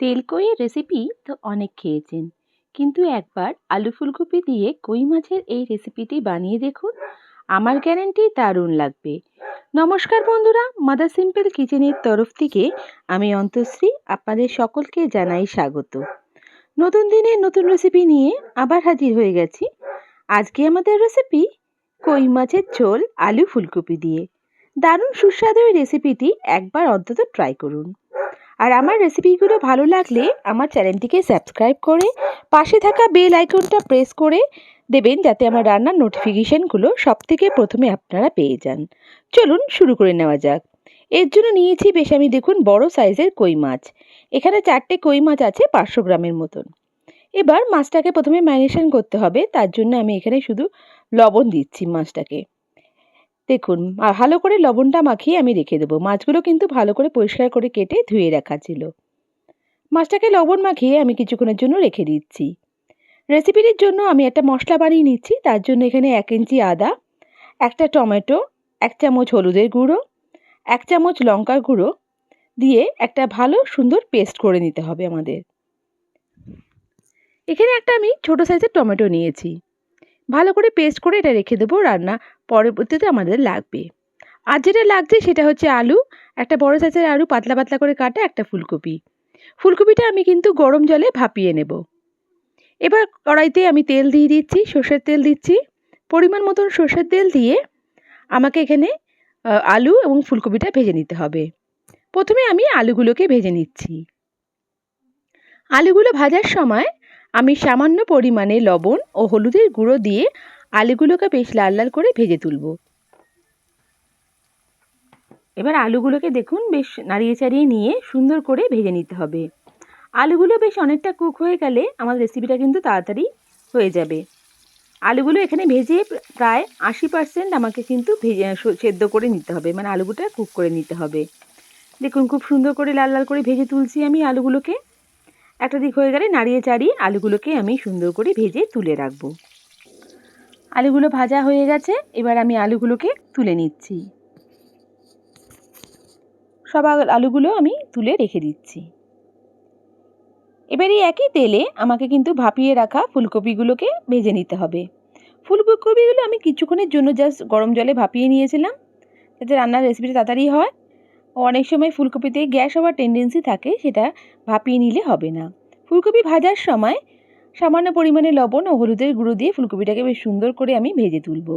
তেলকইয়ের recipe তো অনেক খেয়েছেন। কিন্তু একবার আলু ফুলকপি দিয়ে কই মাছের এই রেসিপিটি বানিয়ে দেখুন, আমার গ্যারেন্টি দারুণ লাগবে। নমস্কার বন্ধুরা, মাদার সিম্পল কিচেনের তরফ থেকে আমি অন্তশ্রী আপনাদের সকলকে জানাই স্বাগত। নতুন দিনে নতুন রেসিপি নিয়ে আবার হাজির হয়ে গেছি। আজকে আমাদের রেসিপি কই মাছের ঝোল আলু ফুলকপি দিয়ে। দারুণ সুস্বাদু এই রেসিপিটি একবার অন্তত ট্রাই করুন। আর আমার রেসিপিগুলো ভালো লাগলে আমার চ্যানেলটিকে সাবস্ক্রাইব করে, পাশে থাকা বেল আইকনটা প্রেস করে দেবেন যাতে আমার রান্নার নোটিফিকেশানগুলো সব থেকে প্রথমে আপনারা পেয়ে যান। চলুন শুরু করে নেওয়া যাক। এর জন্য নিয়েছি বেশ আমি দেখুন বড় সাইজের কই মাছ। এখানে চারটে কই মাছ আছে পাঁচশো গ্রামের মতন। এবার মাছটাকে প্রথমে ম্যারিনেশন করতে হবে, তার জন্য আমি এখানে শুধু লবণ দিচ্ছি মাছটাকে। দেখুন ভালো করে লবণটা মাখিয়ে আমি রেখে দেবো। মাছগুলো কিন্তু ভালো করে পরিষ্কার করে কেটে ধুয়ে রাখা ছিল। মাছটাকে লবণ মাখিয়ে আমি কিছুক্ষণের জন্য রেখে দিচ্ছি। রেসিপিটির জন্য আমি একটা মশলা বানিয়ে নিচ্ছি, তার জন্য এখানে এক ইঞ্চি আদা, একটা টমেটো, এক চামচ হলুদের গুঁড়ো, এক চামচ লঙ্কার গুঁড়ো দিয়ে একটা ভালো সুন্দর পেস্ট করে নিতে হবে আমাদের। এখানে একটা আমি ছোটো সাইজের টমেটো নিয়েছি। ভালো করে পেস্ট করে এটা রেখে দেবো রান্না। পরবর্তীতে আমাদের লাগবে। আর যেটা লাগছে সেটা হচ্ছে আলু, একটা বড় সাইজের আলু, পাতলা পাতলা করে কাটা একটা ফুলকপি। ফুলকপিটা আমি কিন্তু গরম জলে ভাপিয়ে নেব। এবার কড়াইতে আমি তেল দিয়ে দিচ্ছি, সর্ষের তেল দিচ্ছি। পরিমাণ মতন সর্ষের তেল দিয়ে আমাকে এখানে আলু এবং ফুলকপিটা ভেজে নিতে হবে। প্রথমে আমি আলুগুলোকে ভেজে নিচ্ছি। আলুগুলো ভাজার সময় আমি সামান্য পরিমাণে লবণ ও হলুদের গুঁড়ো দিয়ে আলুগুলোকে বেশ লাল লাল করে ভেজে তুলব। এবার আলুগুলোকে দেখুন, বেশ নাড়িয়ে চাড়িয়ে নিয়ে সুন্দর করে ভেজে নিতে হবে। আলুগুলো বেশ অনেকটা কুক হয়ে গেলে আমার রেসিপিটা কিন্তু তাড়াতাড়ি হয়ে যাবে। আলুগুলো এখানে ভেজে প্রায় আশি পার্সেন্ট আমাকে কিন্তু ভেজে সেদ্ধ করে নিতে হবে। মানে আলুগুটা কুক করে নিতে হবে। দেখুন, খুব সুন্দর করে লাল লাল করে ভেজে তুলছি আমি আলুগুলোকে। একটা দিক হয়ে গেলে নাড়িয়ে চাড়িয়ে আলুগুলোকে আমি সুন্দর করে ভেজে তুলে রাখব। আলুগুলো ভাজা হয়ে গেছে, এবার আমি আলুগুলোকে তুলে নিচ্ছি। সব আলুগুলো আমি তুলে রেখে দিচ্ছি। এবার এই একই তেলে আমাকে কিন্তু ভাপিয়ে রাখা ফুলকপিগুলোকে ভেজে নিতে হবে। ফুলকপিগুলো আমি কিছুক্ষণের জন্য জাস্ট গরম জলে ভাপিয়ে নিয়েছিলাম, যাতে রান্নার রেসিপিটা তাড়াতাড়ি হয়। অনেক সময় ফুলকপিতে গ্যাস হওয়ার টেন্ডেন্সি থাকে, সেটা ভাপিয়ে নিলে হবে না। ফুলকপি ভাজার সময় সামান্য পরিমাণে লবণ ও হলুদের গুঁড়ো দিয়ে ফুলকপিটাকে বেশ সুন্দর করে আমি ভেজে তুলব।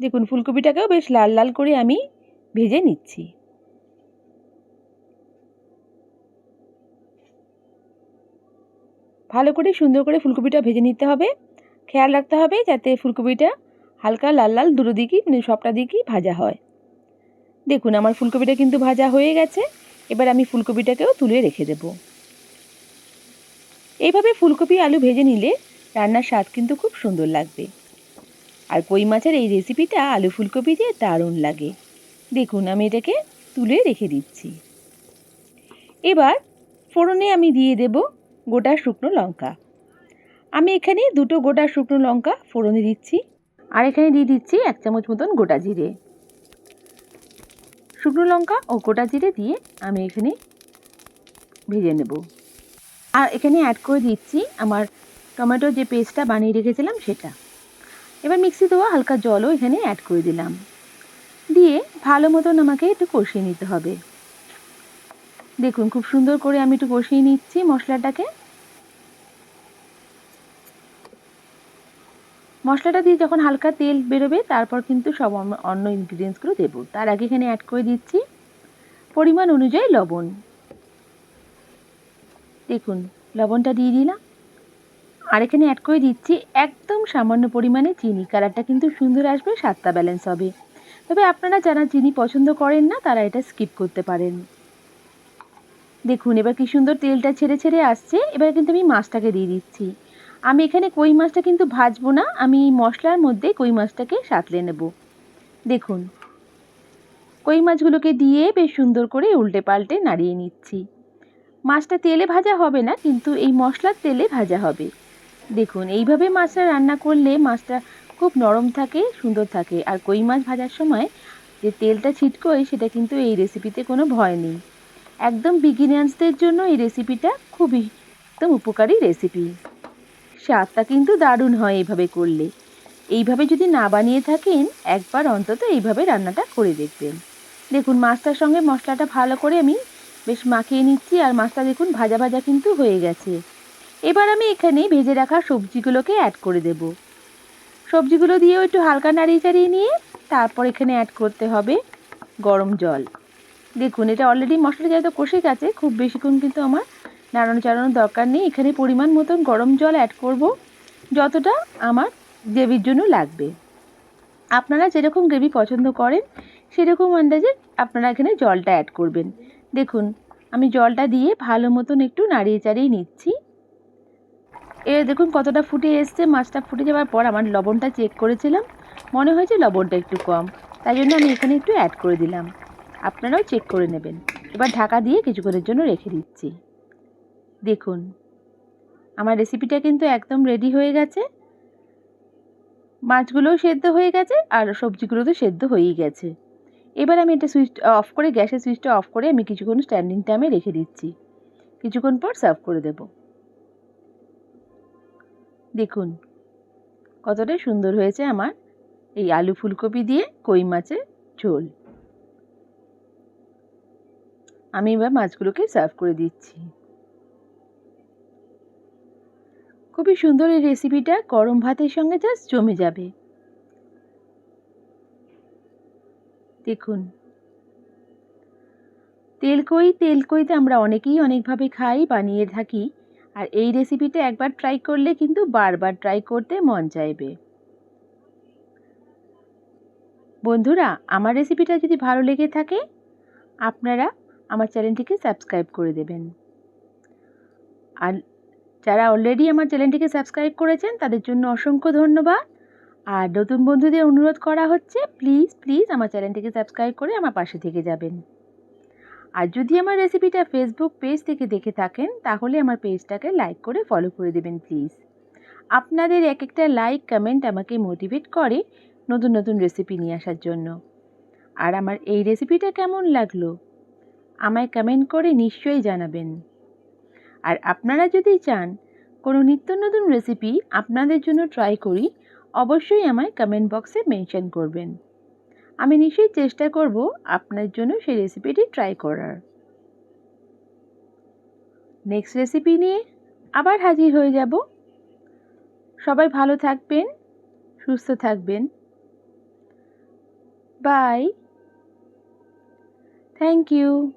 দেখুন, ফুলকপিটাকেও বেশ লাল লাল করে আমি ভেজে নিচ্ছি। ভালো করে সুন্দর করে ফুলকপিটা ভেজে নিতে হবে। খেয়াল রাখতে হবে যাতে ফুলকপিটা হালকা লাল লাল দুটো দিকই মানে সবটা দিকই ভাজা হয়। দেখুন, আমার ফুলকপিটা কিন্তু ভাজা হয়ে গেছে। এবার আমি ফুলকপিটাকেও তুলে রেখে দেব। এইভাবে ফুলকপি, আলু ভেজে নিলে রান্নার স্বাদ কিন্তু খুব সুন্দর লাগবে। আর কই মাছের এই রেসিপিটা আলু ফুলকপি দিয়ে দারুণ লাগে। দেখুন, আমি এটাকে তুলে রেখে দিচ্ছি। এবার ফোড়নে আমি দিয়ে দেব গোটা শুকনো লঙ্কা। আমি এখানে দুটো গোটা শুকনো লঙ্কা ফোড়নে দিচ্ছি আর এখানে দিয়ে দিচ্ছি এক চামচ মতন গোটা জিরে। শুকনো লঙ্কা ও গোটা জিরে দিয়ে আমি এখানে ভেজে নেব। আর এখানে অ্যাড করে দিচ্ছি আমার টমেটোর যে পেস্টটা বানিয়ে রেখেছিলাম সেটা। এবার মিক্সি দেওয়া হালকা জলও এখানে অ্যাড করে দিলাম। দিয়ে ভালো মতন আমাকে একটু কষিয়ে নিতে হবে। দেখুন, খুব সুন্দর করে আমি একটু কষিয়ে নিচ্ছি মশলাটাকে। মশলাটা দিয়ে যখন হালকা তেল বেরোবে, তারপর কিন্তু সব অন্য ইনগ্রিডিয়েন্টসগুলো দেবো। তার আগে এখানে অ্যাড করে দিচ্ছি পরিমাণ অনুযায়ী লবণ। দেখুন, লবণটা দিয়ে দিলাম। আর এখানে অ্যাড করে দিচ্ছি একদম সামান্য পরিমাণে চিনি। কালারটা কিন্তু সুন্দর আসবে, স্বাদটা ব্যালেন্স হবে। তবে আপনারা যারা চিনি পছন্দ করেন না, তারা এটা স্কিপ করতে পারেন। দেখুন, এবার কি সুন্দর তেলটা ছেড়ে ছেড়ে আসছে। এবার কিন্তু আমি মাছটাকে দিয়ে দিচ্ছি। আমি এখানে কই মাছটা কিন্তু ভাজবো না, আমি মশলার মধ্যে কই মাছটাকে সাঁতলে নেব। দেখুন, কই মাছগুলোকে দিয়ে বেশ সুন্দর করে উল্টে পাল্টে নাড়িয়ে নিচ্ছি। মাছটা তেলে ভাজা হবে না, কিন্তু এই মশলার তেলে ভাজা হবে। দেখুন, এইভাবে মাছটা রান্না করলে মাছটা খুব নরম থাকে, সুন্দর থাকে। আর কই মাছ ভাজার সময় যে তেলটা ছিটকোয়, সেটা কিন্তু এই রেসিপিতে কোনো ভয় নেই। একদম বিগিনার্সদের জন্য এই রেসিপিটা খুবই একদম উপকারী রেসিপি স্বাদটা কিন্তু দারুণ হয় এইভাবে করলে। এইভাবে যদি না বানিয়ে থাকেন, একবার অন্তত এইভাবে রান্নাটা করে দেখবেন। দেখুন, মাছটার সঙ্গে মশলাটা ভালো করে আমি বেশ মাখিয়ে নিচ্ছি আর মাছটা দেখুন ভাজা ভাজা কিন্তু হয়ে গেছে। এবার আমি এখানে ভেজে রাখা সবজিগুলোকে অ্যাড করে দেব। সবজিগুলো দিয়েও একটু হালকা নাড়িয়ে চাড়িয়ে নিয়ে তারপর এখানে অ্যাড করতে হবে গরম জল। দেখুন, এটা অলরেডি মশলা যেহেতু কষে গেছে, খুব বেশিক্ষণ কিন্তু আমার নাড়ানো চাড়ানোর দরকার নেই। এখানে পরিমাণ মতন গরম জল অ্যাড করব, যতটা আমার গ্রেভির জন্য লাগবে। আপনারা যেরকম গ্রেভি পছন্দ করেন, সেরকম আন্দাজে আপনারা এখানে জলটা অ্যাড করবেন। দেখুন, আমি জলটা দিয়ে ভালো মতন একটু নাড়িয়ে চাড়িয়ে নিচ্ছি। এ দেখুন কতটা ফুটে এসছে, মাছটা ফুটে যাওয়ার পর আমার লবণটা চেক করেছিলাম, মনে হয়েছে লবণটা একটু কম, তাই জন্য আমি এখানে একটু অ্যাড করে দিলাম। আপনারাও চেক করে নেবেন। এবার ঢাকা দিয়ে কিছুক্ষণের জন্য রেখে দিচ্ছি। দেখুন, আমার রেসিপিটা কিন্তু একদম রেডি হয়ে গেছে। মাছগুলোও সেদ্ধ হয়ে গেছে আর সবজিগুলো তো সেদ্ধ হয়েই গেছে। এবার আমি এটা সুইচ অফ করে গ্যাসের সুইচটা অফ করে আমি কিছুক্ষণ স্ট্যান্ডিং টাইমে রেখে দিচ্ছি। কিছুক্ষণ পর সার্ভ করে দেব। দেখুন, কতটা সুন্দর হয়েছে আমার এই আলু ফুলকপি দিয়ে কই মাছের ঝোল। আমি এবার মাছগুলোকে সার্ভ করে দিচ্ছি। খুবই সুন্দর এই রেসিপিটা গরম ভাতের সঙ্গে জাস্ট জমে যাবে। দেখুন। তেলকই তেলকইতে আমরা অনেকেই অনেকভাবে খাই, বানিয়ে থাকি। আর এই রেসিপিটা একবার ট্রাই করলে কিন্তু বারবার ট্রাই করতে মন চাইবে। বন্ধুরা, আমার রেসিপিটা যদি ভালো লেগে থাকে, আপনারা আমার চ্যানেলটিকে সাবস্ক্রাইব করে দেবেন। আর যারা অলরেডি আমার চ্যানেলটিকে সাবস্ক্রাইব করেছেন, তাদের জন্য অসংখ্য ধন্যবাদ। আর নতুন বন্ধুদের অনুরোধ করা হচ্ছে প্লিজ প্লিজ আমার চ্যানেলটিকে সাবস্ক্রাইব করে আমার পাশে থেকে যাবেন। আর যদি আমার রেসিপিটা ফেসবুক পেজ থেকে দেখে থাকেন, তাহলে আমার পেজটাকে লাইক করে ফলো করে দেবেন প্লিজ আপনাদের এক একটা লাইক কমেন্ট আমাকে মোটিভেট করে নতুন নতুন রেসিপি নিয়ে আসার জন্য। আর আমার এই রেসিপিটা কেমন লাগল, আমায় কমেন্ট করে নিশ্চয়ই জানাবেন। আর আপনারা যদি চান কোনো নিত্য নতুন রেসিপি আপনাদের জন্য ট্রাই করি অবশ্যই আমায় কমেন্ট বক্সে মেনশন করবেন। আমি নিশ্চয়ই চেষ্টা করব আপনার জন্য সেই রেসিপিটি ট্রাই করার। নেক্সট রেসিপি নিয়ে আবার হাজির হয়ে যাব। সবাই ভালো থাকবেন, সুস্থ থাকবেন। Bye thank you